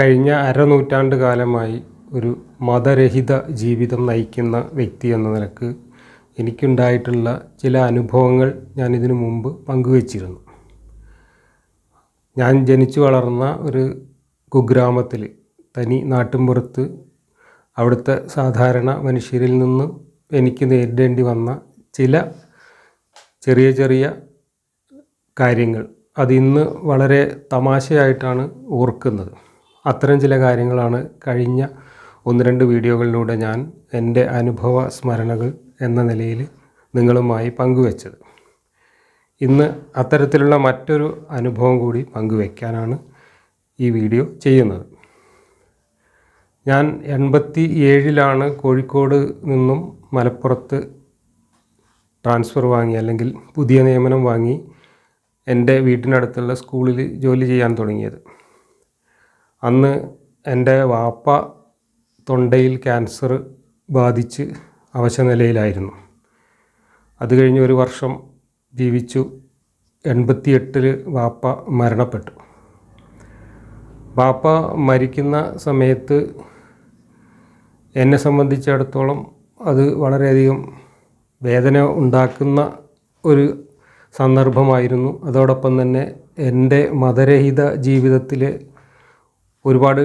കഴിഞ്ഞ അരനൂറ്റാണ്ട് കാലമായി ഒരു മതരഹിത ജീവിതം നയിക്കുന്ന വ്യക്തി എന്ന നിലയ്ക്ക് എനിക്കുണ്ടായിട്ടുള്ള ചില അനുഭവങ്ങൾ ഞാൻ ഇതിനു മുമ്പ് പങ്കുവച്ചിരുന്നു. ഞാൻ ജനിച്ചു വളർന്ന ഒരു കുഗ്രാമത്തിൽ തനി നാട്ടിൻപുറത്ത് അവിടുത്തെ സാധാരണ മനുഷ്യരിൽ നിന്ന് എനിക്ക് നേരിടേണ്ടി വന്ന ചില ചെറിയ ചെറിയ കാര്യങ്ങൾ അതിന്ന് വളരെ തമാശയായിട്ടാണ് ഓർക്കുന്നത്. അത്തരം ചില കാര്യങ്ങളാണ് കഴിഞ്ഞ ഒന്ന് രണ്ട് വീഡിയോകളിലൂടെ ഞാൻ എന്റെ അനുഭവ സ്മരണകൾ എന്ന നിലയിൽ നിങ്ങളുമായി പങ്കുവച്ചത്. ഇന്ന് അത്തരത്തിലുള്ള മറ്റൊരു അനുഭവം കൂടി പങ്കുവയ്ക്കാനാണ് ഈ വീഡിയോ ചെയ്യുന്നത്. ഞാൻ എൺപത്തി ഏഴിലാണ് കോഴിക്കോട് നിന്നും മലപ്പുറത്ത് ട്രാൻസ്ഫർ വാങ്ങി അല്ലെങ്കിൽ പുതിയ നിയമനം വാങ്ങി എന്റെ വീട്ടിനടുത്തുള്ള സ്കൂളിൽ ജോലി ചെയ്യാൻ തുടങ്ങിയത്. അന്ന് എന്റെ വാപ്പ തൊണ്ടയിൽ ക്യാൻസർ ബാധിച്ച് അവശനിലയിലായിരുന്നു. അത് കഴിഞ്ഞ് ഒരു വർഷം ജീവിച്ചു. എൺപത്തിയെട്ടിൽ വാപ്പ മരണപ്പെട്ടു. വാപ്പ മരിക്കുന്ന സമയത്ത് എന്നെ സംബന്ധിച്ചിടത്തോളം അത് വളരെയധികം വേദന ഉണ്ടാക്കുന്ന ഒരു സന്ദർഭമായിരുന്നു. അതോടൊപ്പം തന്നെ എന്റെ മതരഹിത ജീവിതത്തിലെ ഒരുപാട്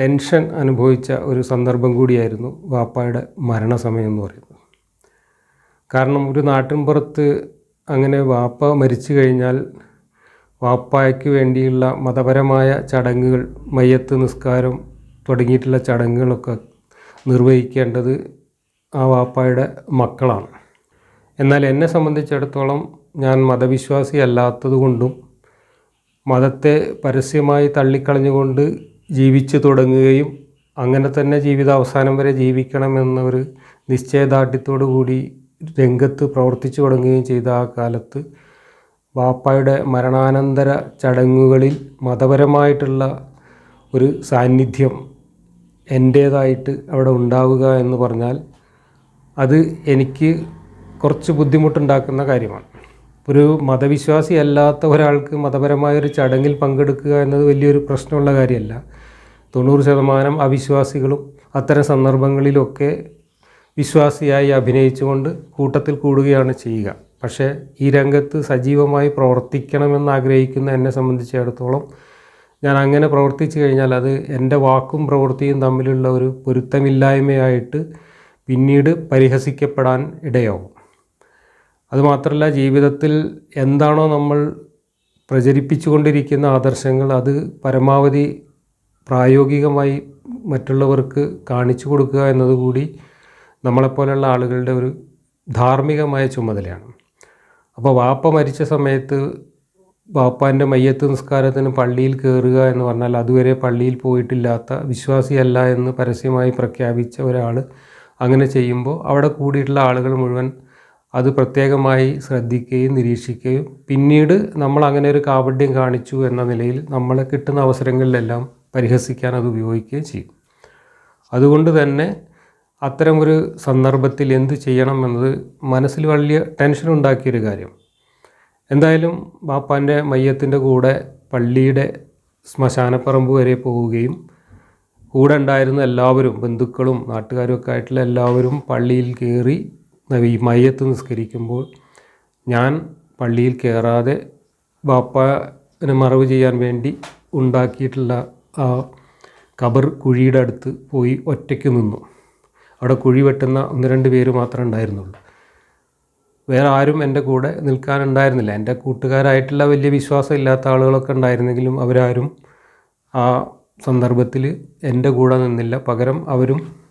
ടെൻഷൻ അനുഭവിച്ച ഒരു സന്ദർഭം കൂടിയായിരുന്നു വാപ്പായുടെ മരണസമയം എന്ന് പറയുന്നത്. കാരണം ഒരു നാട്ടിൻപുറത്ത് അങ്ങനെ വാപ്പ മരിച്ചു കഴിഞ്ഞാൽ വാപ്പായ്ക്ക് വേണ്ടിയുള്ള മതപരമായ ചടങ്ങുകൾ മയ്യത്ത് നിസ്കാരം തുടങ്ങിയിട്ടുള്ള ചടങ്ങുകളൊക്കെ നിർവഹിക്കേണ്ടത് ആ വാപ്പായുടെ മക്കളാണ്. എന്നാൽ എന്നെ സംബന്ധിച്ചിടത്തോളം ഞാൻ മതവിശ്വാസി അല്ലാത്തതുകൊണ്ടും മതത്തെ പരസ്യമായി തള്ളിക്കളഞ്ഞുകൊണ്ട് ജീവിച്ചു തുടങ്ങുകയും അങ്ങനെ തന്നെ ജീവിത അവസാനം വരെ ജീവിക്കണമെന്ന ഒരു നിശ്ചയദാർഢ്യത്തോടു കൂടി രംഗത്ത് പ്രവർത്തിച്ചു തുടങ്ങുകയും ചെയ്ത ആ കാലത്ത് വാപ്പായുടെ മരണാനന്തര ചടങ്ങുകളിൽ മതപരമായിട്ടുള്ള ഒരു സാന്നിധ്യം എന്റേതായിട്ട് അവിടെ ഉണ്ടാവുക എന്ന് പറഞ്ഞാൽ അത് എനിക്ക് കുറച്ച് ബുദ്ധിമുട്ടുണ്ടാക്കുന്ന കാര്യമാണ്. ഒരു മതവിശ്വാസി അല്ലാത്ത ഒരാൾക്ക് മതപരമായൊരു ചടങ്ങിൽ പങ്കെടുക്കുക എന്നത് വലിയൊരു പ്രശ്നമുള്ള കാര്യമല്ല. തൊണ്ണൂറ് ശതമാനം അവിശ്വാസികളും അത്തരം സന്ദർഭങ്ങളിലൊക്കെ വിശ്വാസിയായി അഭിനയിച്ചുകൊണ്ട് കൂട്ടത്തിൽ കൂടുകയാണ് ചെയ്യുക. പക്ഷേ ഈ രംഗത്ത് സജീവമായി പ്രവർത്തിക്കണമെന്ന് ആഗ്രഹിക്കുന്ന എന്നെ സംബന്ധിച്ചിടത്തോളം ഞാൻ അങ്ങനെ പ്രവർത്തിച്ചു കഴിഞ്ഞാൽ അത് എന്റെ വാക്കും പ്രവൃത്തിയും തമ്മിലുള്ള ഒരു പൊരുത്തമില്ലായ്മയായിട്ട് പിന്നീട് പരിഹസിക്കപ്പെടാൻ ഇടയാവും. അതുമാത്രമല്ല ജീവിതത്തിൽ എന്താണോ നമ്മൾ പ്രചരിപ്പിച്ചുകൊണ്ടിരിക്കുന്ന ആദർശങ്ങൾ അത് പരമാവധി പ്രായോഗികമായി മറ്റുള്ളവർക്ക് കാണിച്ചു കൊടുക്കുക എന്നതുകൂടി നമ്മളെപ്പോലെയുള്ള ആളുകളുടെ ഒരു ധാർമ്മികമായ ചുമതലയാണ്. അപ്പോൾ വാപ്പ മരിച്ച സമയത്ത് വാപ്പാന്റെ മയ്യത്ത് നിസ്കാരത്തിന് പള്ളിയിൽ കയറുക എന്ന് പറഞ്ഞാൽ അതുവരെ പള്ളിയിൽ പോയിട്ടില്ലാത്ത വിശ്വാസിയല്ല എന്ന് പരസ്യമായി പ്രഖ്യാപിച്ച ഒരാൾ അങ്ങനെ ചെയ്യുമ്പോൾ അവിടെ കൂടിയിട്ടുള്ള ആളുകൾ മുഴുവൻ അത് പ്രത്യേകമായി ശ്രദ്ധിക്കുകയും നിരീക്ഷിക്കുകയും പിന്നീട് നമ്മൾ അങ്ങനെ ഒരു കാപഢ്യം കാണിച്ചു എന്ന നിലയിൽ നമ്മളെ കിട്ടുന്ന അവസരങ്ങളിലെല്ലാം പരിഹസിക്കാൻ അത് ഉപയോഗിക്കുകയും ചെയ്യും. അതുകൊണ്ട് തന്നെ അത്തരമൊരു സന്ദർഭത്തിൽ എന്ത് ചെയ്യണം എന്നത് മനസ്സിൽ വലിയ ടെൻഷൻ ഉണ്ടാക്കിയൊരു കാര്യം. എന്തായാലും ബാപ്പാന്റെ മയ്യത്തിന്റെ കൂടെ പള്ളിയുടെ ശ്മശാനപ്പറമ്പ് വരെ പോവുകയും കൂടെ ഉണ്ടായിരുന്ന എല്ലാവരും ബന്ധുക്കളും നാട്ടുകാരും ഒക്കെ ആയിട്ടുള്ള എല്ലാവരും പള്ളിയിൽ കയറി ഈ മയ്യത്ത് നിസ്കരിക്കുമ്പോൾ ഞാൻ പള്ളിയിൽ കയറാതെ ബാപ്പാനെ മറവ് ചെയ്യാൻ വേണ്ടി ഉണ്ടാക്കിയിട്ടുള്ള ആ കബർ കുഴിയുടെ അടുത്ത് പോയി ഒറ്റയ്ക്ക് നിന്നു. അവിടെ കുഴി വെട്ടുന്ന ഒന്ന് രണ്ട് പേര് മാത്രമേ ഉണ്ടായിരുന്നുള്ളൂ. വേറെ ആരും എന്റെ കൂടെ നിൽക്കാനുണ്ടായിരുന്നില്ല. എന്റെ കൂട്ടുകാരായിട്ടുള്ള വലിയ വിശ്വാസം ഇല്ലാത്ത ആളുകളൊക്കെ ഉണ്ടായിരുന്നെങ്കിലും അവരാരും ആ സന്ദർഭത്തിൽ എന്റെ കൂടെ നിന്നില്ല. പകരം അവരും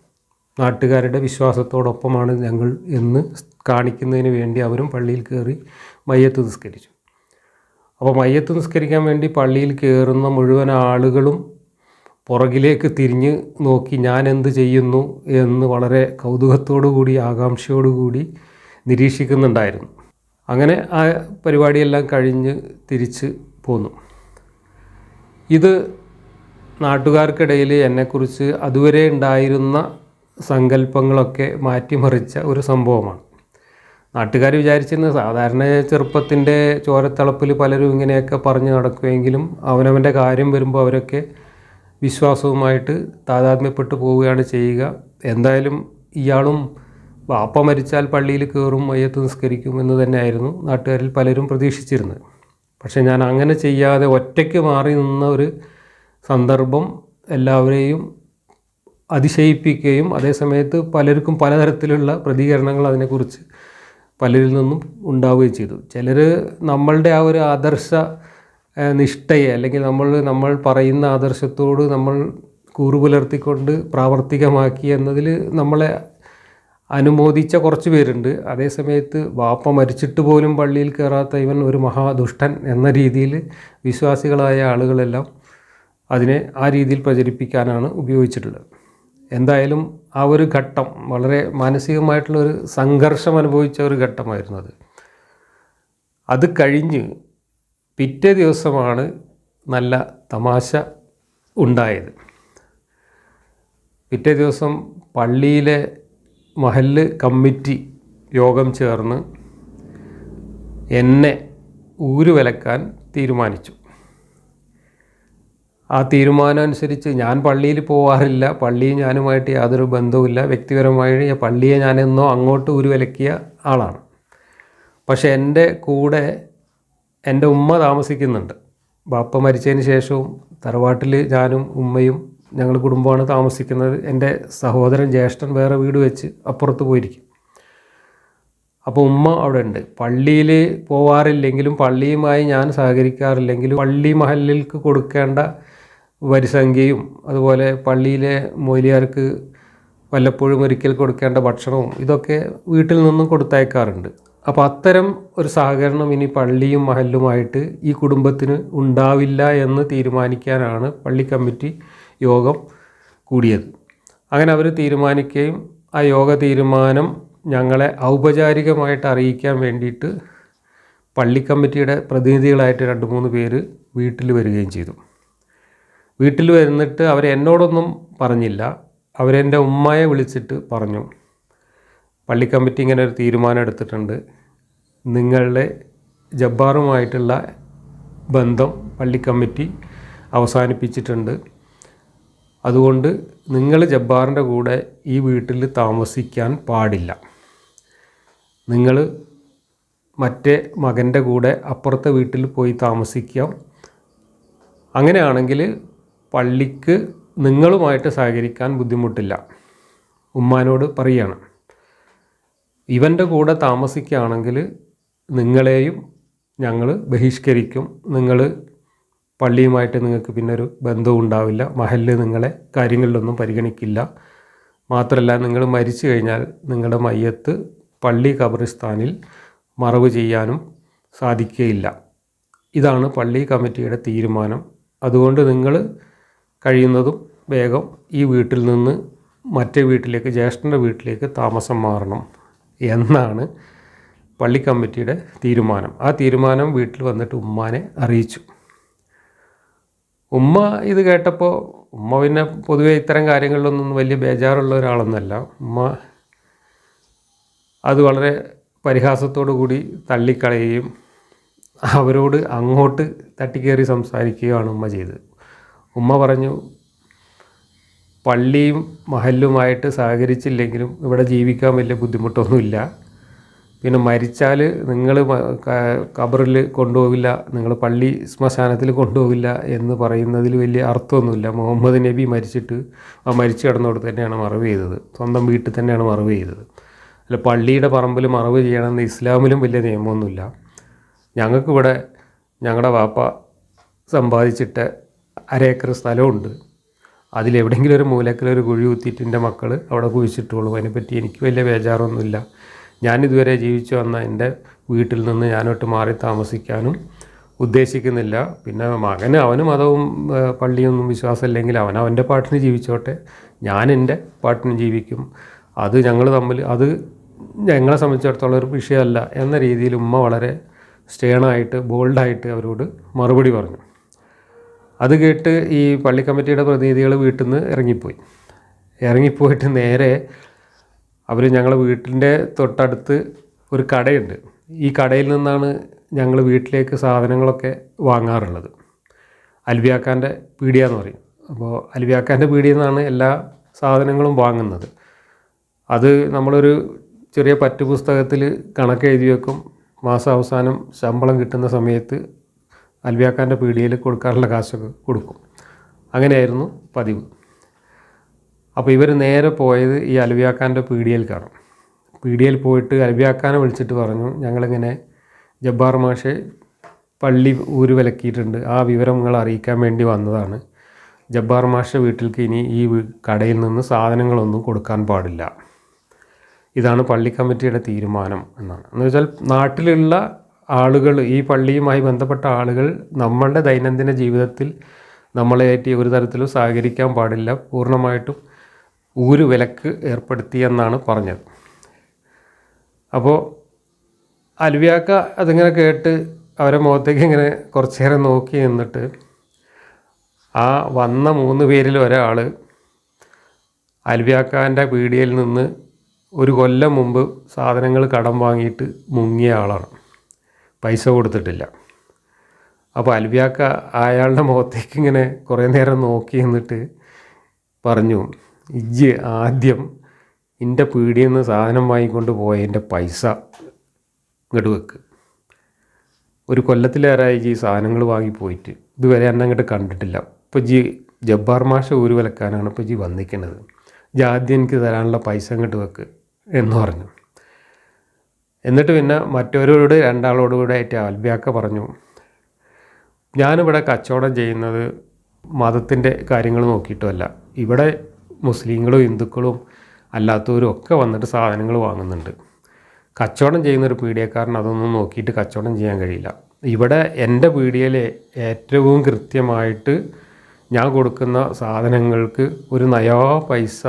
നാട്ടുകാരുടെ വിശ്വാസത്തോടൊപ്പമാണ് ഞങ്ങൾ എന്ന് കാണിക്കുന്നതിന് വേണ്ടി അവരും പള്ളിയിൽ കയറി മയ്യത്ത് നിസ്കരിച്ചു. അപ്പോൾ മയ്യത്ത് നിസ്കരിക്കാൻ വേണ്ടി പള്ളിയിൽ കയറുന്ന മുഴുവൻ ആളുകളും പുറകിലേക്ക് തിരിഞ്ഞ് നോക്കി ഞാൻ എന്ത് ചെയ്യുന്നു എന്ന് വളരെ കൗതുകത്തോടു കൂടി ആകാംക്ഷയോടു കൂടി നിരീക്ഷിക്കുന്നുണ്ടായിരുന്നു. അങ്ങനെ ആ പരിപാടിയെല്ലാം കഴിഞ്ഞ് തിരിച്ച് പോന്നു. ഇത് നാട്ടുകാർക്കിടയിൽ എന്നെക്കുറിച്ച് അതുവരെ ഉണ്ടായിരുന്ന സങ്കല്പങ്ങളൊക്കെ മാറ്റിമറിച്ച ഒരു സംഭവമാണ്. നാട്ടുകാർ വിചാരിച്ചിരുന്നത് സാധാരണ ചെറുപ്പത്തിന്റെ ചോരത്തളപ്പിൽ പലരും ഇങ്ങനെയൊക്കെ പറഞ്ഞു നടക്കുമെങ്കിലും അവനവന്റെ കാര്യം വരുമ്പോൾ അവരൊക്കെ വിശ്വാസവുമായിട്ട് താതാത്മ്യപ്പെട്ടു പോവുകയാണ് ചെയ്യുക. എന്തായാലും ഇയാളും വാപ്പ മരിച്ചാൽ പള്ളിയിൽ കയറും മയ്യത്ത് നിസ്കരിക്കും എന്ന് തന്നെയായിരുന്നു നാട്ടുകാരിൽ പലരും പ്രതീക്ഷിച്ചിരുന്നത്. പക്ഷേ ഞാൻ അങ്ങനെ ചെയ്യാതെ ഒറ്റയ്ക്ക് മാറി നിന്ന ഒരു സന്ദർഭം എല്ലാവരെയും അതിശയിപ്പിക്കുകയും അതേസമയത്ത് പലർക്കും പലതരത്തിലുള്ള പ്രതികരണങ്ങൾ അതിനെക്കുറിച്ച് പലരിൽ നിന്നും ഉണ്ടാവുകയും ചെയ്തു. ചിലർ നമ്മളുടെ ആ ഒരു ആദർശ നിഷ്ഠയെ അല്ലെങ്കിൽ നമ്മൾ നമ്മൾ പറയുന്ന ആദർശത്തോട് നമ്മൾ കൂറു പുലർത്തിക്കൊണ്ട് പ്രാവർത്തികമാക്കി എന്നതിൽ നമ്മളെ അനുമോദിച്ച കുറച്ച് പേരുണ്ട്. അതേസമയത്ത് വാപ്പ മരിച്ചിട്ട് പോലും പള്ളിയിൽ കയറാത്ത ഇവൻ ഒരു മഹാദുഷ്ടൻ എന്ന രീതിയിൽ വിശ്വാസികളായ ആളുകളെല്ലാം അതിനെ ആ രീതിയിൽ പ്രചരിപ്പിക്കാനാണ് ഉപയോഗിച്ചിട്ടുള്ളത്. എന്തായാലും ആ ഒരു ഘട്ടം വളരെ മാനസികമായിട്ടുള്ള ഒരു സംഘർഷം അനുഭവിച്ച ഒരു ഘട്ടമായിരുന്നു അത്. അത് കഴിഞ്ഞ് പിറ്റേ ദിവസമാണ് നല്ല തമാശ ഉണ്ടായത്. പിറ്റേ ദിവസം പള്ളിയിലെ മഹല്ല് കമ്മിറ്റി യോഗം ചേർന്ന് എന്നെ ഊരുവിലക്കാൻ തീരുമാനിച്ചു. ആ തീരുമാനം അനുസരിച്ച് ഞാൻ പള്ളിയിൽ പോവാറില്ല. പള്ളി ഞാനുമായിട്ട് യാതൊരു ബന്ധവുമില്ല. വ്യക്തിപരമായി പള്ളിയെ ഞാനെന്നോ അങ്ങോട്ട് ഉരുവിലക്കിയ ആളാണ്. പക്ഷേ എന്റെ കൂടെ എന്റെ ഉമ്മ താമസിക്കുന്നുണ്ട്. ബാപ്പ മരിച്ചതിന് ശേഷവും തറവാട്ടിൽ ഞാനും ഉമ്മയും ഞങ്ങൾ കുടുംബമാണ് താമസിക്കുന്നത്. എന്റെ സഹോദരൻ ജ്യേഷ്ഠൻ വേറെ വീട് വെച്ച് അപ്പുറത്ത് പോയിരിക്കും. അപ്പോൾ ഉമ്മ അവിടെ ഉണ്ട് പള്ളിയിൽ പോവാറില്ലെങ്കിലും പള്ളിയുമായി ഞാൻ സഹകരിക്കാറില്ലെങ്കിലും പള്ളി മഹലിലേക്ക് കൊടുക്കേണ്ട വരിസംഖ്യയും അതുപോലെ പള്ളിയിലെ മൊയ്ലിയാർക്ക് വല്ലപ്പോഴും ഒരിക്കൽ കൊടുക്കേണ്ട ഭക്ഷണവും ഇതൊക്കെ വീട്ടിൽ നിന്നും കൊടുത്തയക്കാറുണ്ട്. അപ്പോൾ അത്തരം ഒരു സഹകരണം ഇനി പള്ളിയും മഹലുമായിട്ട് ഈ കുടുംബത്തിന് ഉണ്ടാവില്ല എന്ന് തീരുമാനിക്കാനാണ് പള്ളി കമ്മിറ്റി യോഗം കൂടിയത്. അങ്ങനെ അവർ തീരുമാനിക്കുകയും ആ യോഗ തീരുമാനം ഞങ്ങളെ ഔപചാരികമായിട്ട് അറിയിക്കാൻ വേണ്ടിയിട്ട് പള്ളി കമ്മിറ്റിയുടെ പ്രതിനിധികളായിട്ട് രണ്ട് മൂന്ന് പേര് വീട്ടിൽ വരികയും ചെയ്തു. വീട്ടിൽ വരുന്നിട്ട് അവർ എന്നോടൊന്നും പറഞ്ഞില്ല. അവരെന്റെ ഉമ്മയെ വിളിച്ചിട്ട് പറഞ്ഞു. പള്ളി കമ്മിറ്റി ഇങ്ങനെ ഒരു തീരുമാനം എടുത്തിട്ടുണ്ട്. നിങ്ങളുടെ ജബ്ബാറുമായിട്ടുള്ള ബന്ധം പള്ളി കമ്മിറ്റി അവസാനിപ്പിച്ചിട്ടുണ്ട്. അതുകൊണ്ട് നിങ്ങൾ ജബ്ബാറിന്റെ കൂടെ ഈ വീട്ടിൽ താമസിക്കാൻ പാടില്ല. നിങ്ങൾ മറ്റേ മകന്റെ കൂടെ അപ്പുറത്തെ വീട്ടിൽ പോയി താമസിക്കാം. അങ്ങനെയാണെങ്കിൽ പള്ളിക്ക് നിങ്ങളുമായിട്ട് സഹകരിക്കാൻ ബുദ്ധിമുട്ടില്ല. ഉമ്മാനോട് പറയുകയാണ് ഇവന്റെ കൂടെ താമസിക്കുകയാണെങ്കിൽ നിങ്ങളെയും ഞങ്ങൾ ബഹിഷ്കരിക്കും. നിങ്ങൾ പള്ളിയുമായിട്ട് നിങ്ങൾക്ക് പിന്നെ ഒരു ബന്ധവും ഉണ്ടാവില്ല. മഹല്ല് നിങ്ങളെ കാര്യങ്ങളിലൊന്നും പരിഗണിക്കില്ല. മാത്രമല്ല നിങ്ങൾ മരിച്ചു കഴിഞ്ഞാൽ നിങ്ങളുടെ മയ്യത്ത് പള്ളി ഖബറിസ്ഥാനിൽ മറവ് ചെയ്യാനും സാധിക്കുകയില്ല. ഇതാണ് പള്ളി കമ്മിറ്റിയുടെ തീരുമാനം. അതുകൊണ്ട് നിങ്ങൾ കഴിയുന്നതും വേഗം ഈ വീട്ടിൽ നിന്ന് മറ്റേ വീട്ടിലേക്ക് ജ്യേഷ്ഠന്റെ വീട്ടിലേക്ക് താമസം മാറണം എന്നാണ് പള്ളി കമ്മിറ്റിയുടെ തീരുമാനം. ആ തീരുമാനം വീട്ടിൽ വന്നിട്ട് ഉമ്മാനെ അറിയിച്ചു. ഉമ്മ ഇത് കേട്ടപ്പോൾ ഉമ്മ പിന്നെ പൊതുവെ ഇത്തരം കാര്യങ്ങളിലൊന്നും വലിയ ബേജാറുള്ള ഒരാളൊന്നല്ല. ഉമ്മ അത് വളരെ പരിഹാസത്തോടു കൂടി തള്ളിക്കളയുകയും അവരോട് അങ്ങോട്ട് തട്ടിക്കയറി സംസാരിക്കുകയാണ് ഉമ്മ ചെയ്തത്. ഉമ്മ പറഞ്ഞു പള്ളിയും മഹല്ലുമായിട്ട് സഹകരിച്ചില്ലെങ്കിലും ഇവിടെ ജീവിക്കാൻ വലിയ ബുദ്ധിമുട്ടൊന്നുമില്ല. പിന്നെ മരിച്ചാൽ നിങ്ങൾ കബറിൽ കൊണ്ടുപോകില്ല നിങ്ങൾ പള്ളി ശ്മശാനത്തിൽ കൊണ്ടുപോകില്ല എന്ന് പറയുന്നതിൽ വലിയ അർത്ഥമൊന്നുമില്ല. മുഹമ്മദ് നബി മരിച്ചിട്ട് ആ മരിച്ചു കിടന്നോട് തന്നെയാണ് മറവ് ചെയ്തത്. സ്വന്തം വീട്ടിൽ തന്നെയാണ് മറവ് ചെയ്തത്. അല്ല പള്ളിയുടെ പറമ്പിൽ മറവ് ചെയ്യണമെന്ന് ഇസ്ലാമിലും വലിയ നിയമമൊന്നുമില്ല. ഞങ്ങൾക്കിവിടെ ഞങ്ങളുടെ വാപ്പ സമ്പാദിച്ചിട്ട് അരേക്കർ സ്ഥലമുണ്ട്. അതിലെവിടെയെങ്കിലും ഒരു മൂലക്കിൽ ഒരു കുഴി കുത്തിയിട്ട് എന്റെ മക്കൾ അവിടെ കുഴിച്ചിട്ടുള്ളൂ. അതിനെപ്പറ്റി എനിക്ക് വലിയ ബേജാറൊന്നുമില്ല. ഞാനിതുവരെ ജീവിച്ചു വന്ന എന്റെ വീട്ടിൽ നിന്ന് ഞാനോട്ട് മാറി താമസിക്കാനും ഉദ്ദേശിക്കുന്നില്ല. പിന്നെ മകന് അവന് മതവും പള്ളിയൊന്നും വിശ്വാസമില്ലെങ്കിൽ അവൻ അവന്റെ പാട്ടിന് ജീവിച്ചോട്ടെ. ഞാൻ എന്റെ പാട്ടിന് ജീവിക്കും. അത് ഞങ്ങൾ തമ്മിൽ അത് ഞങ്ങളെ സംബന്ധിച്ചിടത്തോളം ഒരു വിഷയമല്ല എന്ന രീതിയിൽ ഉമ്മ വളരെ സ്റ്റേണായിട്ട് ബോൾഡായിട്ട് അവരോട് മറുപടി പറഞ്ഞു. അത് കേട്ട് ഈ പള്ളി കമ്മിറ്റിയുടെ പ്രതിനിധികൾ വീട്ടിൽ നിന്ന് ഇറങ്ങിപ്പോയി. ഇറങ്ങിപ്പോയിട്ട് നേരെ അവർ ഞങ്ങളെ വീട്ടിന്റെ തൊട്ടടുത്ത് ഒരു കടയുണ്ട്. ഈ കടയിൽ നിന്നാണ് ഞങ്ങൾ വീട്ടിലേക്ക് സാധനങ്ങളൊക്കെ വാങ്ങാറുള്ളത്. അൽബിയാക്കാന്റെ പീടിയ എന്ന് പറയും. അപ്പോൾ അലിവ്യാക്കാന്റെ പീടിയിൽ നിന്നാണ് എല്ലാ സാധനങ്ങളും വാങ്ങുന്നത്. അത് നമ്മളൊരു ചെറിയ പറ്റ് പുസ്തകത്തിൽ കണക്ക് എഴുതി വെക്കും. മാസാവസാനം ശമ്പളം കിട്ടുന്ന സമയത്ത് അൽവ്യാക്കാന്റെ പീടികയിൽ കൊടുക്കാനുള്ള കാശൊക്കെ കൊടുക്കും. അങ്ങനെയായിരുന്നു പതിവ്. അപ്പോൾ ഇവർ നേരെ പോയത് ഈ അൽവ്യാക്കാന്റെ പീടികയിൽക്കാണ് പീടികയിൽ പോയിട്ട് അൽവ്യാക്കാനെ വിളിച്ചിട്ട് പറഞ്ഞു ഞങ്ങളിങ്ങനെ ജബ്ബാർ മാഷെ പള്ളി ഊര് വിലക്കിയിട്ടുണ്ട്. ആ വിവരം നിങ്ങൾ അറിയിക്കാൻ വേണ്ടി വന്നതാണ്. ജബ്ബാർ മാഷെ വീട്ടിലേക്ക് ഇനി ഈ കടയിൽ നിന്ന് സാധനങ്ങളൊന്നും കൊടുക്കാൻ പാടില്ല. ഇതാണ് പള്ളി കമ്മിറ്റിയുടെ തീരുമാനം എന്നാണ്. എന്ന് വെച്ചാൽ നാട്ടിലുള്ള ആളുകൾ ഈ പള്ളിയുമായി ബന്ധപ്പെട്ട ആളുകൾ നമ്മളുടെ ദൈനംദിന ജീവിതത്തിൽ നമ്മളെയായിട്ട് ഒരു തരത്തിലും സഹകരിക്കാൻ പാടില്ല. പൂർണമായിട്ടും ഊര് വിലക്ക് ഏർപ്പെടുത്തിയെന്നാണ് പറഞ്ഞത്. അപ്പോൾ അൽവിയാക്ക അതിങ്ങനെ കേട്ട് അവരെ മുഖത്തേക്ക് ഇങ്ങനെ കുറച്ചേരം നോക്കി നിന്നിട്ട് ആ വന്ന മൂന്ന് പേരിൽ ഒരാൾ അൽവിയാക്കാന്റെ പീടികയിൽ നിന്ന് ഒരു കൊല്ലം മുമ്പ് സാധനങ്ങൾ കടം വാങ്ങിയിട്ട് മുങ്ങിയ ആളാണ്. പൈസ കൊടുത്തിട്ടില്ല. അപ്പോൾ അൽവ്യാക്ക അയാളുടെ മുഖത്തേക്ക് ഇങ്ങനെ കുറേ നേരം നോക്കി എന്നിട്ട് പറഞ്ഞു ഇജ്ജ് ആദ്യം എന്റെ പീടിയിൽ നിന്ന് സാധനം വാങ്ങിക്കൊണ്ട് പോയതിന്റെ പൈസ ഇങ്ങോട്ട് വെക്ക്. ഒരു കൊല്ലത്തിലേറായി ജി സാധനങ്ങൾ വാങ്ങിപ്പോയിട്ട് ഇതുവരെ എന്നെ അങ്ങോട്ട് കണ്ടിട്ടില്ല. ഇപ്പോൾ ജി ജബ്ബാർ മാഷ ഊര് വിലക്കാനാണ് ഇപ്പോൾ ജി വന്നിരിക്കുന്നത് ജി ആദ്യം എനിക്ക് തരാനുള്ള പൈസ അങ്ങോട്ട് വെക്ക് എന്ന് പറഞ്ഞു. എന്നിട്ട് പിന്നെ മറ്റൊരോട് രണ്ടാളോട് കൂടെ ആയിട്ട് ആൽബിയാക്ക പറഞ്ഞു ഞാനിവിടെ കച്ചവടം ചെയ്യുന്നത് മതത്തിന്റെ കാര്യങ്ങൾ നോക്കിയിട്ടുമല്ല. ഇവിടെ മുസ്ലിങ്ങളും ഹിന്ദുക്കളും അല്ലാത്തവരും ഒക്കെ വന്നിട്ട് സാധനങ്ങൾ വാങ്ങുന്നുണ്ട്. കച്ചവടം ചെയ്യുന്ന ഒരു പീഡിയക്കാരൻ അതൊന്നും നോക്കിയിട്ട് കച്ചവടം ചെയ്യാൻ കഴിയില്ല. ഇവിടെ എന്റെ പീഡിയയിൽ ഏറ്റവും കൃത്യമായിട്ട് ഞാൻ കൊടുക്കുന്ന സാധനങ്ങൾക്ക് ഒരു നയാ പൈസ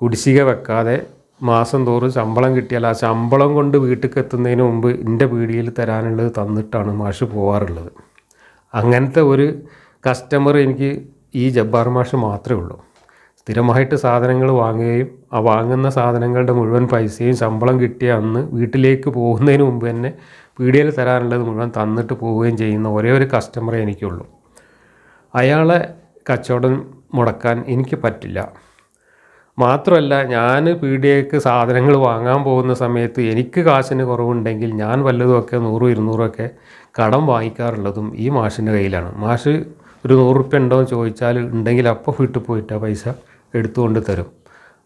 കുടിശ്ശിക വെക്കാതെ മാസം തോറും ശമ്പളം കിട്ടിയാൽ ആ ശമ്പളം കൊണ്ട് വീട്ടിലേക്ക് എത്തുന്നതിന് മുമ്പ് എന്റെ പീടികയിൽ തരാനുള്ളത് തന്നിട്ടാണ് മാഷ് പോവാറുള്ളത്. അങ്ങനത്തെ ഒരു കസ്റ്റമർ എനിക്ക് ഈ ജബ്ബാർ മാഷ് മാത്രമേ ഉള്ളൂ. സ്ഥിരമായിട്ട് സാധനങ്ങൾ വാങ്ങുകയും ആ വാങ്ങുന്ന സാധനങ്ങളുടെ മുഴുവൻ പൈസയും ശമ്പളം കിട്ടിയ അന്ന് വീട്ടിലേക്ക് പോകുന്നതിന് മുമ്പ് തന്നെ പീടികയിൽ തരാനുള്ളത് മുഴുവൻ തന്നിട്ട് പോവുകയും ചെയ്യുന്ന ഒരേ ഒരു കസ്റ്റമറേ എനിക്കുള്ളൂ. അയാളെ കച്ചവടം മുടക്കാൻ എനിക്ക് പറ്റില്ല. മാത്രമല്ല ഞാൻ പീടികയ്ക്ക് സാധനങ്ങൾ വാങ്ങാൻ പോകുന്ന സമയത്ത് എനിക്ക് കാശിന് കുറവുണ്ടെങ്കിൽ ഞാൻ വല്ലതുമൊക്കെ നൂറും ഇരുന്നൂറൊക്കെ കടം വാങ്ങിക്കാറുള്ളതും ഈ മാഷിന്റെ കയ്യിലാണ്. മാഷ് ഒരു നൂറുപ്യ ഉണ്ടോ എന്ന് ചോദിച്ചാൽ ഉണ്ടെങ്കിൽ അപ്പോൾ വീട്ടിൽ പോയിട്ട് ആ പൈസ എടുത്തുകൊണ്ട് തരും.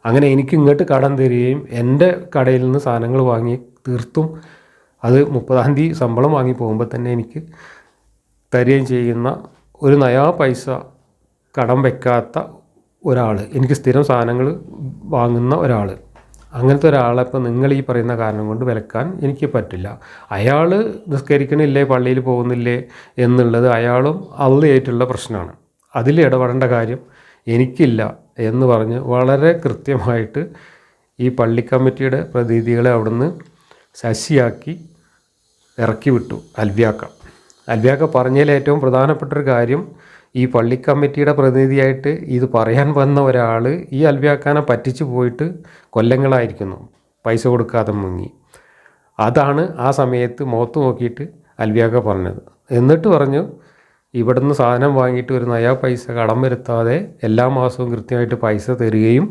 അങ്ങനെ എനിക്ക് ഇങ്ങോട്ട് കടം തരികയും എന്റെ കടയിൽ നിന്ന് സാധനങ്ങൾ വാങ്ങി തീർത്തും അത് മുപ്പതാം തീയതി ശമ്പളം വാങ്ങി പോകുമ്പോൾ തന്നെ എനിക്ക് തരികയും ചെയ്യുന്ന ഒരു നയാ പൈസ കടം വെക്കാത്ത ഒരാൾ എനിക്ക് സ്ഥിരം സാധനങ്ങൾ വാങ്ങുന്ന ഒരാൾ അങ്ങനത്തെ ഒരാളെ ഇപ്പം നിങ്ങൾ ഈ പറയുന്ന കാരണം കൊണ്ട് വിലക്കാൻ എനിക്ക് പറ്റില്ല. അയാൾ നിസ്കരിക്കണില്ലേ പള്ളിയിൽ പോകുന്നില്ലേ എന്നുള്ളത് അയാളും അള്ളയായിട്ടുള്ള പ്രശ്നമാണ്. അതിൽ ഇടപെടേണ്ട കാര്യം എനിക്കില്ല എന്ന് പറഞ്ഞ് വളരെ കൃത്യമായിട്ട് ഈ പള്ളി കമ്മിറ്റിയുടെ പ്രതിനിധികളെ അവിടുന്ന് ശശിയാക്കി ഇറക്കി വിട്ടു അൽവ്യാക്ക. അൽവ്യാക്ക പറഞ്ഞതിൽ ഏറ്റവും പ്രധാനപ്പെട്ട ഒരു കാര്യം ഈ പള്ളി കമ്മിറ്റിയുടെ പ്രതിനിധിയായിട്ട് ഇത് പറയാൻ വന്ന ഒരാൾ ഈ അൽവ്യാക്കാനെ പറ്റിച്ചു പോയിട്ട് കൊല്ലങ്ങളായിരിക്കുന്നു. പൈസ കൊടുക്കാതെ മുങ്ങി. അതാണ് ആ സമയത്ത് മുഖത്ത് നോക്കിയിട്ട് അൽവ്യാഖ പറഞ്ഞത്. എന്നിട്ട് പറഞ്ഞു ഇവിടുന്ന് സാധനം വാങ്ങിയിട്ട് ഒരു നയാ പൈസ കടം വരുത്താതെ എല്ലാ മാസവും കൃത്യമായിട്ട് പൈസ തരികയും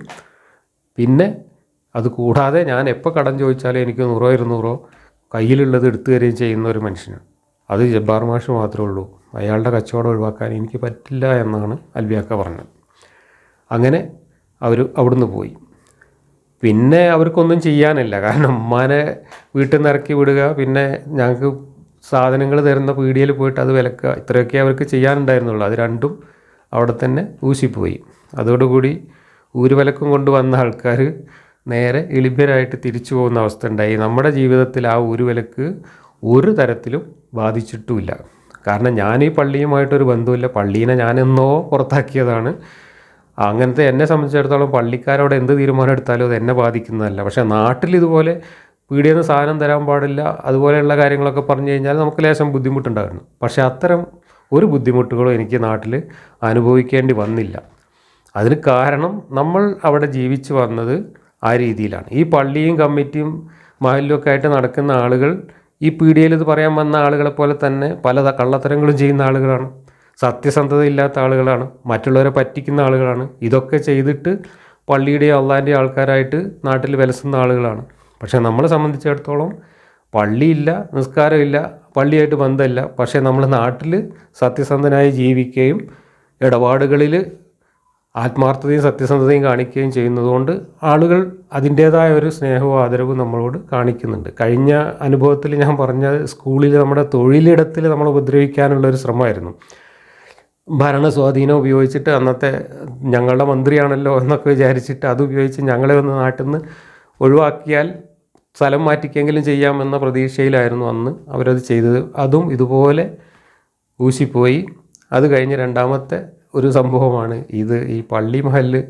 പിന്നെ അത് കൂടാതെ ഞാൻ എപ്പോൾ കടം ചോദിച്ചാലും എനിക്ക് നൂറോ ഇരുന്നൂറോ കയ്യിലുള്ളത് എടുത്തു തരികയും ചെയ്യുന്ന ഒരു മനുഷ്യനാണ്. അത് ജബ്ബാർ മാഷ് മാത്രമേ ഉള്ളൂ. അയാളുടെ കച്ചവടം ഒഴിവാക്കാൻ എനിക്ക് പറ്റില്ല എന്നാണ് അൽബിയാക്ക പറഞ്ഞത്. അങ്ങനെ അവർ അവിടുന്ന് പോയി. പിന്നെ അവർക്കൊന്നും ചെയ്യാനില്ല. കാരണം ഉമ്മാനെ വീട്ടിൽ നിന്ന് ഇറക്കി വിടുക പിന്നെ ഞങ്ങൾക്ക് സാധനങ്ങൾ തരുന്ന പീടിയയിൽ പോയിട്ട് അത് വിലക്കുക ഇത്രയൊക്കെ അവർക്ക് ചെയ്യാനുണ്ടായിരുന്നുള്ളൂ. അത് രണ്ടും അവിടെ തന്നെ ഊശിപ്പോയി. അതോടുകൂടി ഊരുവിലക്കും കൊണ്ട് വന്ന ആൾക്കാർ നേരെ എളിഭ്യരായിട്ട് തിരിച്ചു പോകുന്ന അവസ്ഥ ഉണ്ടായി. നമ്മുടെ ജീവിതത്തിൽ ആ ഊരുവിലക്ക് ഒരു തരത്തിലും ബാധിച്ചിട്ടുമില്ല. കാരണം ഞാൻ ഈ പള്ളിയുമായിട്ടൊരു ബന്ധമില്ല പള്ളീനെ ഞാൻ എന്നോ പുറത്താക്കിയതാണ്. അങ്ങനത്തെ എന്നെ സംബന്ധിച്ചിടത്തോളം പള്ളിക്കാരോട് എന്ത് തീരുമാനം എടുത്താലും അത് എന്നെ ബാധിക്കുന്നതല്ല. പക്ഷേ നാട്ടിൽ ഇതുപോലെ പീടിയെന്ന് സാധനം തരാൻ പാടില്ല അതുപോലെയുള്ള കാര്യങ്ങളൊക്കെ പറഞ്ഞു കഴിഞ്ഞാൽ നമുക്ക് ലേശം ബുദ്ധിമുട്ടുണ്ടായിരുന്നു. പക്ഷേ അത്തരം ഒരു ബുദ്ധിമുട്ടുകളും എനിക്ക് നാട്ടിൽ അനുഭവിക്കേണ്ടി വന്നില്ല. അതിന് കാരണം നമ്മൾ അവിടെ ജീവിച്ചു വന്നത് ആ രീതിയിലാണ്. ഈ പള്ളിയും കമ്മിറ്റിയും മഹലിലും ഒക്കെ ആയിട്ട് നടക്കുന്ന ആളുകൾ ഈ പീഡിയയിൽ ഇത് പറയാൻ വന്ന ആളുകളെ പോലെ തന്നെ പല കള്ളത്തരങ്ങളും ചെയ്യുന്ന ആളുകളാണ്. സത്യസന്ധത ഇല്ലാത്ത ആളുകളാണ്. മറ്റുള്ളവരെ പറ്റിക്കുന്ന ആളുകളാണ്. ഇതൊക്കെ ചെയ്തിട്ട് പള്ളിയുടെയും അള്ളാന്റെയും ആൾക്കാരായിട്ട് നാട്ടിൽ വിലസുന്ന ആളുകളാണ്. പക്ഷേ നമ്മളെ സംബന്ധിച്ചിടത്തോളം പള്ളിയില്ല നിസ്കാരമില്ല പള്ളിയായിട്ട് ബന്ധമില്ല. പക്ഷേ നമ്മൾ നാട്ടിൽ സത്യസന്ധനായി ജീവിക്കുകയും ഇടപാടുകളിൽ ആത്മാർത്ഥതയും സത്യസന്ധതയും കാണിക്കുകയും ചെയ്യുന്നതുകൊണ്ട് ആളുകൾ അതിന്റേതായ ഒരു സ്നേഹവും ആദരവും നമ്മളോട് കാണിക്കുന്നുണ്ട്. കഴിഞ്ഞ അനുഭവത്തിൽ ഞാൻ പറഞ്ഞ സ്കൂളിൽ നമ്മുടെ തൊഴിലിടത്തിൽ നമ്മൾ ഉപദ്രവിക്കാനുള്ള ഒരു ശ്രമമായിരുന്നു. ഭരണ സ്വാധീനം ഉപയോഗിച്ചിട്ട് അന്നത്തെ ഞങ്ങളുടെ മന്ത്രിയാണല്ലോ എന്നൊക്കെ വിചാരിച്ചിട്ട് അത് ഉപയോഗിച്ച് ഞങ്ങളെ ഒന്ന് നാട്ടിൽ നിന്ന് ഒഴിവാക്കിയാൽ സ്ഥലം മാറ്റിക്കെങ്കിലും ചെയ്യാമെന്ന പ്രതീക്ഷയിലായിരുന്നു അന്ന് അവരത് ചെയ്തത്. അതും ഇതുപോലെ ഊശിപ്പോയി. അത് കഴിഞ്ഞ് രണ്ടാമത്തെ ഒരു സംഭവമാണ്. ഇത് ഈ പള്ളി മഹൽ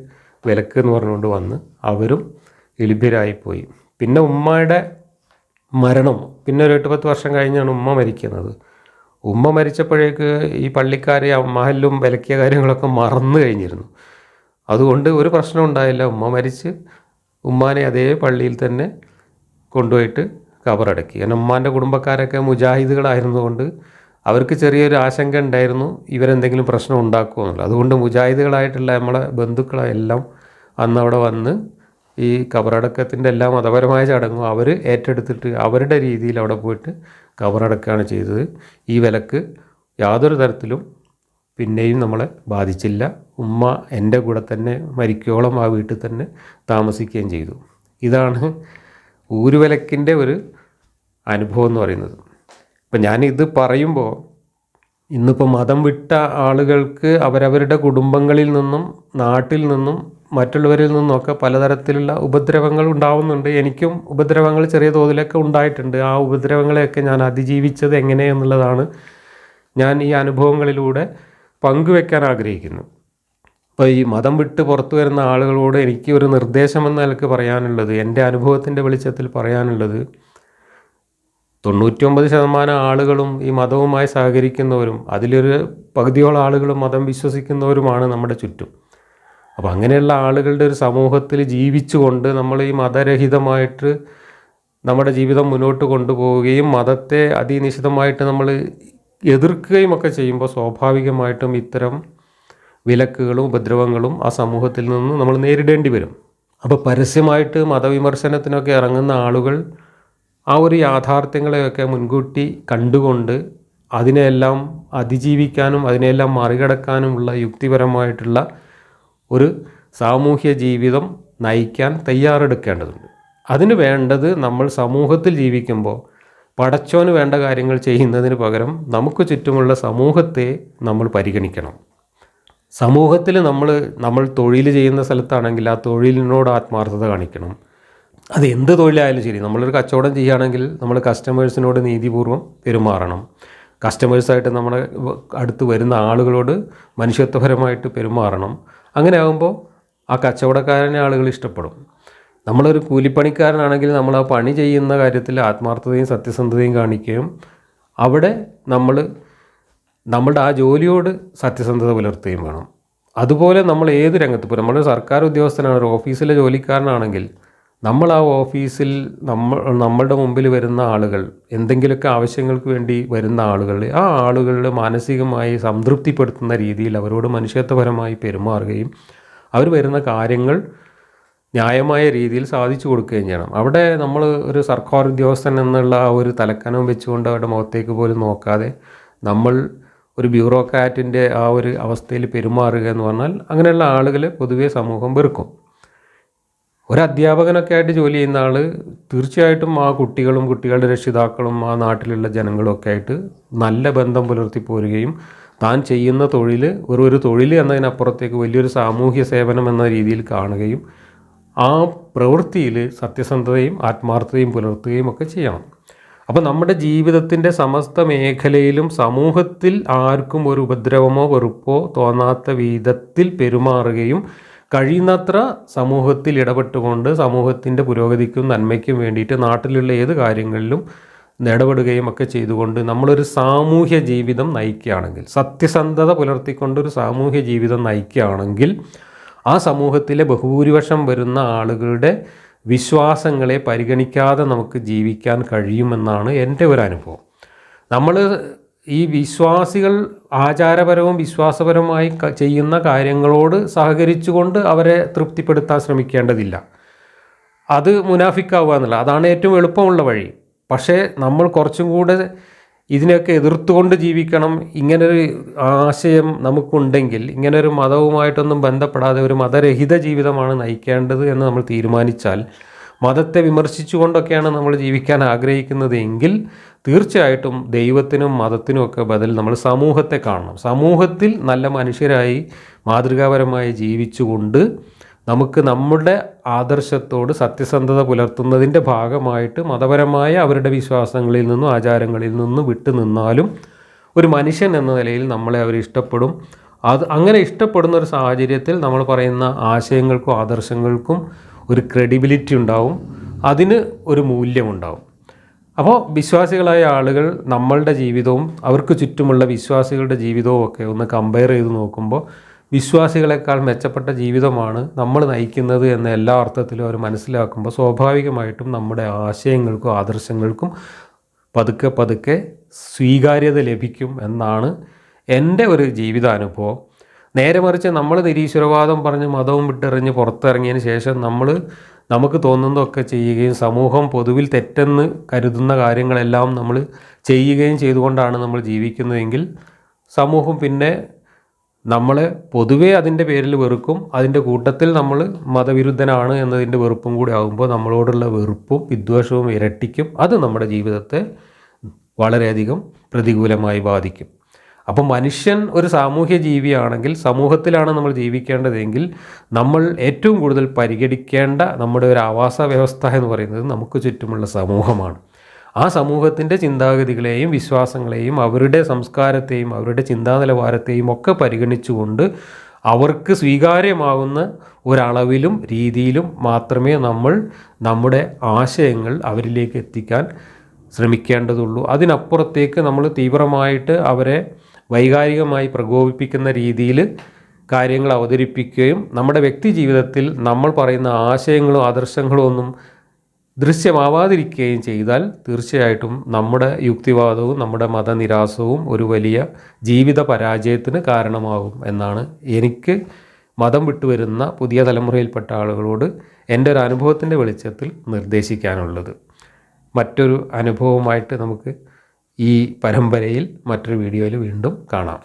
വിലക്ക് എന്ന് പറഞ്ഞുകൊണ്ട് വന്ന് അവരും എലിഭ്യരായിപ്പോയി. പിന്നെ ഉമ്മയുടെ മരണം. പിന്നെ ഒരു എട്ട് പത്ത് വർഷം കഴിഞ്ഞാണ് ഉമ്മ മരിക്കുന്നത്. ഉമ്മ മരിച്ചപ്പോഴേക്ക് ഈ പള്ളിക്കാരെ മഹലും വിലക്കിയ കാര്യങ്ങളൊക്കെ മറന്നു കഴിഞ്ഞിരുന്നു. അതുകൊണ്ട് ഒരു പ്രശ്നം ഉണ്ടായില്ല. ഉമ്മ മരിച്ച് ഉമ്മാനെ അതേ പള്ളിയിൽ തന്നെ കൊണ്ടുപോയിട്ട് കബറടക്കി. കാരണം ഉമ്മാന്റെ കുടുംബക്കാരൊക്കെ മുജാഹിദുകളായിരുന്നതുകൊണ്ട് അവർക്ക് ചെറിയൊരു ആശങ്ക ഉണ്ടായിരുന്നു. ഇവരെന്തെങ്കിലും പ്രശ്നം ഉണ്ടാക്കുമോ എന്നുള്ളത്. അതുകൊണ്ട് മുജാഹിദുകളായിട്ടുള്ള നമ്മളെ ബന്ധുക്കളെല്ലാം അന്ന് അവിടെ വന്ന് ഈ കബറടക്കത്തിന്റെ എല്ലാ മതപരമായ ചടങ്ങും അവർ ഏറ്റെടുത്തിട്ട് അവരുടെ രീതിയിൽ അവിടെ പോയിട്ട് കബറടക്കുകയാണ് ചെയ്തത്. ഈ വിലക്ക് യാതൊരു തരത്തിലും പിന്നെയും നമ്മളെ ബാധിച്ചില്ല. ഉമ്മ എന്റെ കൂടെ തന്നെ മരിക്കോളം ആ വീട്ടിൽ തന്നെ താമസിക്കുകയും ചെയ്തു. ഇതാണ് ഊരുവിലക്കിന്റെ ഒരു അനുഭവം എന്ന് പറയുന്നത്. ഇപ്പം ഞാനിത് പറയുമ്പോൾ ഇന്നിപ്പോൾ മതം വിട്ട ആളുകൾക്ക് അവരവരുടെ കുടുംബങ്ങളിൽ നിന്നും നാട്ടിൽ നിന്നും മറ്റുള്ളവരിൽ നിന്നൊക്കെ പലതരത്തിലുള്ള ഉപദ്രവങ്ങൾ ഉണ്ടാവുന്നുണ്ട്. എനിക്കും ഉപദ്രവങ്ങൾ ചെറിയ തോതിലൊക്കെ ഉണ്ടായിട്ടുണ്ട്. ആ ഉപദ്രവങ്ങളെയൊക്കെ ഞാൻ അതിജീവിച്ചത് എങ്ങനെയെന്നുള്ളതാണ് ഞാൻ ഈ അനുഭവങ്ങളിലൂടെ പങ്കുവെക്കാൻ ആഗ്രഹിക്കുന്നു. അപ്പോൾ ഈ മതം വിട്ട് പുറത്തു വരുന്ന ആളുകളോട് എനിക്ക് ഒരു നിർദ്ദേശം എന്ന നിലയ്ക്ക് പറയാനുള്ളത് എന്റെ അനുഭവത്തിന്റെ വെളിച്ചത്തിൽ പറയാനുള്ളത് തൊണ്ണൂറ്റിയൊമ്പത് ശതമാനം ആളുകളും ഈ മതവുമായി സഹകരിക്കുന്നവരും അതിലൊരു പകുതിയോളം ആളുകളും മതം വിശ്വസിക്കുന്നവരുമാണ് നമ്മുടെ ചുറ്റും. അപ്പോൾ അങ്ങനെയുള്ള ആളുകളുടെ ഒരു സമൂഹത്തിൽ ജീവിച്ചുകൊണ്ട് നമ്മൾ ഈ മതരഹിതമായിട്ട് നമ്മുടെ ജീവിതം മുന്നോട്ട് കൊണ്ടുപോവുകയും മതത്തെ അതിനിശിതമായിട്ട് നമ്മൾ എതിർക്കുകയും ഒക്കെ ചെയ്യുമ്പോൾ സ്വാഭാവികമായിട്ടും ഇത്തരം വിലക്കുകളും ഉപദ്രവങ്ങളും ആ സമൂഹത്തിൽ നിന്ന് നമ്മൾ നേരിടേണ്ടി വരും. അപ്പോൾ പരസ്യമായിട്ട് മതവിമർശനത്തിനൊക്കെ ഇറങ്ങുന്ന ആളുകൾ ആ ഒരു യാഥാർത്ഥ്യങ്ങളെയൊക്കെ മുൻകൂട്ടി കണ്ടുകൊണ്ട് അതിനെയെല്ലാം അതിജീവിക്കാനും അതിനെയെല്ലാം മറികടക്കാനുമുള്ള യുക്തിപരമായിട്ടുള്ള ഒരു സാമൂഹ്യ ജീവിതം നയിക്കാൻ തയ്യാറെടുക്കേണ്ടതുണ്ട്. അതിന് വേണ്ടത് നമ്മൾ സമൂഹത്തിൽ ജീവിക്കുമ്പോൾ പടച്ചോന് വേണ്ട കാര്യങ്ങൾ ചെയ്യുന്നതിന് പകരം നമുക്ക് ചുറ്റുമുള്ള സമൂഹത്തെ നമ്മൾ പരിഗണിക്കണം. സമൂഹത്തിൽ നമ്മൾ നമ്മൾ തൊഴിൽ ചെയ്യുന്ന സ്ഥലത്താണെങ്കിൽ ആ തൊഴിലിനോട് ആത്മാർത്ഥത കാണിക്കണം. അത് എന്ത് തൊഴിലായാലും ശരി. നമ്മളൊരു കച്ചവടം ചെയ്യുകയാണെങ്കിൽ നമ്മൾ കസ്റ്റമേഴ്സിനോട് നീതിപൂർവം പെരുമാറണം. കസ്റ്റമേഴ്സായിട്ട് നമ്മുടെ അടുത്ത് വരുന്ന ആളുകളോട് മനുഷ്യത്വപരമായിട്ട് പെരുമാറണം. അങ്ങനെ ആകുമ്പോൾ ആ കച്ചവടക്കാരനെ ആളുകൾ ഇഷ്ടപ്പെടും. നമ്മളൊരു കൂലിപ്പണിക്കാരനാണെങ്കിൽ നമ്മൾ ആ പണി ചെയ്യുന്ന കാര്യത്തിൽ ആത്മാർത്ഥതയും സത്യസന്ധതയും കാണിക്കുകയും അവിടെ നമ്മൾ നമ്മളുടെ ആ ജോലിയോട് സത്യസന്ധത പുലർത്തുകയും വേണം. അതുപോലെ നമ്മൾ ഏത് രംഗത്ത് ഇപ്പോൾ നമ്മൾ സർക്കാർ ഉദ്യോഗസ്ഥനാണ് ഒരു ഓഫീസിലെ ജോലിക്കാരനാണെങ്കിൽ നമ്മൾ ആ ഓഫീസിൽ നമ്മൾ നമ്മളുടെ മുമ്പിൽ വരുന്ന ആളുകൾ എന്തെങ്കിലുമൊക്കെ ആവശ്യങ്ങൾക്ക് വേണ്ടി വരുന്ന ആളുകൾ ആ ആളുകളുടെ മാനസികമായി സംതൃപ്തിപ്പെടുത്തുന്ന രീതിയിൽ അവരോട് മനുഷ്യത്വപരമായി പെരുമാറുകയും അവർ വരുന്ന കാര്യങ്ങൾ ന്യായമായ രീതിയിൽ സാധിച്ചു കൊടുക്കുകയും ചെയ്യണം. അവിടെ നമ്മൾ ഒരു സർക്കാർ ഉദ്യോഗസ്ഥൻ എന്നുള്ള ആ ഒരു തലക്കനം വെച്ചുകൊണ്ട് അവരുടെ മുഖത്തേക്ക് പോലും നോക്കാതെ നമ്മൾ ഒരു ബ്യൂറോക്രാറ്റിന്റെ ആ ഒരു അവസ്ഥയിൽ പെരുമാറുക എന്ന് പറഞ്ഞാൽ അങ്ങനെയുള്ള ആളുകളെ പൊതുവേ സമൂഹം വെറുക്കും. ഒരു അധ്യാപകനൊക്കെ ആയിട്ട് ജോലി ചെയ്യുന്ന ആൾ തീർച്ചയായിട്ടും ആ കുട്ടികളും കുട്ടികളുടെ രക്ഷിതാക്കളും ആ നാട്ടിലുള്ള ജനങ്ങളും ഒക്കെ ആയിട്ട് നല്ല ബന്ധം പുലർത്തി പോരുകയും താൻ ചെയ്യുന്ന തൊഴിൽ ഒരു ഒരു തൊഴിൽ എന്നതിനപ്പുറത്തേക്ക് വലിയൊരു സാമൂഹ്യ സേവനം എന്ന രീതിയിൽ കാണുകയും ആ പ്രവൃത്തിയിൽ സത്യസന്ധതയും ആത്മാർത്ഥതയും പുലർത്തുകയും ഒക്കെ ചെയ്യണം. അപ്പോൾ നമ്മുടെ ജീവിതത്തിന്റെ സമസ്ത മേഖലയിലും സമൂഹത്തിൽ ആർക്കും ഒരു ഉപദ്രവമോ വെറുപ്പോ തോന്നാത്ത വിധത്തിൽ പെരുമാറുകയും കഴിയുന്നത്ര സമൂഹത്തിൽ ഇടപെട്ടുകൊണ്ട് സമൂഹത്തിന്റെ പുരോഗതിക്കും നന്മയ്ക്കും വേണ്ടിയിട്ട് നാട്ടിലുള്ള ഏത് കാര്യങ്ങളിലും ഇടപെടുകയും ഒക്കെ ചെയ്തുകൊണ്ട് നമ്മളൊരു സാമൂഹ്യ ജീവിതം നയിക്കുകയാണെങ്കിൽ സത്യസന്ധത പുലർത്തിക്കൊണ്ട് ഒരു സാമൂഹ്യ ജീവിതം നയിക്കുകയാണെങ്കിൽ ആ സമൂഹത്തിലെ ബഹുഭൂരിപക്ഷം വരുന്ന ആളുകളുടെ വിശ്വാസങ്ങളെ പരിഗണിക്കാതെ നമുക്ക് ജീവിക്കാൻ കഴിയുമെന്നാണ് എന്റെ ഒരു അനുഭവം. നമ്മൾ ഈ വിശ്വാസികൾ ആചാരപരവും വിശ്വാസപരവുമായി ചെയ്യുന്ന കാര്യങ്ങളോട് സഹകരിച്ചുകൊണ്ട് അവരെ തൃപ്തിപ്പെടുത്താൻ ശ്രമിക്കേണ്ടതില്ല. അത് മുനാഫിക്കാവുക എന്നുള്ള അതാണ് ഏറ്റവും എളുപ്പമുള്ള വഴി. പക്ഷേ നമ്മൾ കുറച്ചും കൂടെ ഇതിനെയൊക്കെ എതിർത്തുകൊണ്ട് ജീവിക്കണം. ഇങ്ങനൊരു ആശയം നമുക്കുണ്ടെങ്കിൽ ഇങ്ങനൊരു മതവുമായിട്ടൊന്നും ബന്ധപ്പെടാതെ ഒരു മതരഹിത ജീവിതമാണ് നയിക്കേണ്ടത് എന്ന് നമ്മൾ തീരുമാനിച്ചാൽ മതത്തെ വിമർശിച്ചുകൊണ്ടൊക്കെയാണ് നമ്മൾ ജീവിക്കാൻ ആഗ്രഹിക്കുന്നത് എങ്കിൽ തീർച്ചയായിട്ടും ദൈവത്തിനും മതത്തിനും ഒക്കെ ബദൽ നമ്മൾ സമൂഹത്തെ കാണണം. സമൂഹത്തിൽ നല്ല മനുഷ്യരായി മാതൃകാപരമായി ജീവിച്ചുകൊണ്ട് നമുക്ക് നമ്മുടെ ആദർശത്തോട് സത്യസന്ധത പുലർത്തുന്നതിന്റെ ഭാഗമായിട്ട് മതപരമായ അവരുടെ വിശ്വാസങ്ങളിൽ നിന്നും ആചാരങ്ങളിൽ നിന്നും വിട്ടു നിന്നാലും ഒരു മനുഷ്യൻ എന്ന നിലയിൽ നമ്മളെ അവർ ഇഷ്ടപ്പെടും. അത് അങ്ങനെ ഇഷ്ടപ്പെടുന്ന ഒരു സാഹചര്യത്തിൽ നമ്മൾ പറയുന്ന ആശയങ്ങൾക്കും ആദർശങ്ങൾക്കും ഒരു ക്രെഡിബിലിറ്റി ഉണ്ടാവും അതിന് ഒരു മൂല്യമുണ്ടാവും. അപ്പോൾ വിശ്വാസികളായ ആളുകൾ നമ്മളുടെ ജീവിതവും അവർക്ക് ചുറ്റുമുള്ള വിശ്വാസികളുടെ ജീവിതവും ഒക്കെ ഒന്ന് കമ്പയർ ചെയ്ത് നോക്കുമ്പോൾ വിശ്വാസികളെക്കാൾ മെച്ചപ്പെട്ട ജീവിതമാണ് നമ്മൾ നയിക്കുന്നത് എന്ന എല്ലാ അർത്ഥത്തിലും അവർ മനസ്സിലാക്കുമ്പോൾ സ്വാഭാവികമായിട്ടും നമ്മുടെ ആശയങ്ങൾക്കും ആദർശങ്ങൾക്കും പതുക്കെ പതുക്കെ സ്വീകാര്യത ലഭിക്കും എന്നാണ് എന്റെ ഒരു ജീവിതാനുഭവം. നേരെ മറിച്ച് നമ്മൾ നിരീശ്വരവാദം പറഞ്ഞ് മതവും വിട്ടെറിഞ്ഞ് പുറത്തിറങ്ങിയതിന് ശേഷം നമ്മൾ നമുക്ക് തോന്നുന്നതൊക്കെ ചെയ്യുകയും സമൂഹം പൊതുവിൽ തെറ്റെന്ന് കരുതുന്ന കാര്യങ്ങളെല്ലാം നമ്മൾ ചെയ്യുകയും ചെയ്തുകൊണ്ടാണ് നമ്മൾ ജീവിക്കുന്നതെങ്കിൽ സമൂഹം പിന്നെ നമ്മളെ പൊതുവേ അതിന്റെ പേരിൽ വെറുക്കും അതിന്റെ കൂട്ടത്തിൽ നമ്മൾ മതവിരുദ്ധനാണ് എന്നതിന്റെ വെറുപ്പും കൂടി ആകുമ്പോൾ നമ്മളോടുള്ള വെറുപ്പും വിദ്വേഷവും ഇരട്ടിക്കും. അത് നമ്മുടെ ജീവിതത്തെ വളരെയധികം പ്രതികൂലമായി ബാധിക്കും. അപ്പോൾ മനുഷ്യൻ ഒരു സാമൂഹ്യ ജീവിയാണെങ്കിൽ സമൂഹത്തിലാണ് നമ്മൾ ജീവിക്കേണ്ടതെങ്കിൽ നമ്മൾ ഏറ്റവും കൂടുതൽ പരിഗണിക്കേണ്ട നമ്മുടെ ഒരു ആവാസ വ്യവസ്ഥ എന്ന് പറയുന്നത് നമുക്ക് ചുറ്റുമുള്ള സമൂഹമാണ്. ആ സമൂഹത്തിന്റെ ചിന്താഗതികളെയും വിശ്വാസങ്ങളെയും അവരുടെ സംസ്കാരത്തെയും അവരുടെ ചിന്താ നിലവാരത്തെയും ഒക്കെ പരിഗണിച്ചുകൊണ്ട് അവർക്ക് സ്വീകാര്യമാകുന്ന ഒരളവിലും രീതിയിലും മാത്രമേ നമ്മൾ നമ്മുടെ ആശയങ്ങൾ അവരിലേക്ക് എത്തിക്കാൻ ശ്രമിക്കേണ്ടതുള്ളൂ. അതിനപ്പുറത്തേക്ക് നമ്മൾ തീവ്രമായിട്ട് അവരെ വൈകാരികമായി പ്രകോപിപ്പിക്കുന്ന രീതിയിൽ കാര്യങ്ങൾ അവതരിപ്പിക്കുകയും നമ്മുടെ വ്യക്തി ജീവിതത്തിൽ നമ്മൾ പറയുന്ന ആശയങ്ങളും ആദർശങ്ങളും ഒന്നും ദൃശ്യമാവാതിരിക്കുകയും ചെയ്താൽ തീർച്ചയായിട്ടും നമ്മുടെ യുക്തിവാദവും നമ്മുടെ മതനിരാസവും ഒരു വലിയ ജീവിത പരാജയത്തിന് കാരണമാകും എന്നാണ് എനിക്ക് മതം വിട്ടുവരുന്ന പുതിയ തലമുറയിൽപ്പെട്ട ആളുകളോട് എന്റെ ഒരു അനുഭവത്തിന്റെ വെളിച്ചത്തിൽ നിർദ്ദേശിക്കാനുള്ളത്. മറ്റൊരു അനുഭവമായിട്ട് നമുക്ക് ഈ പരമ്പരയിൽ മറ്റൊരു വീഡിയോയിൽ വീണ്ടും കാണാം.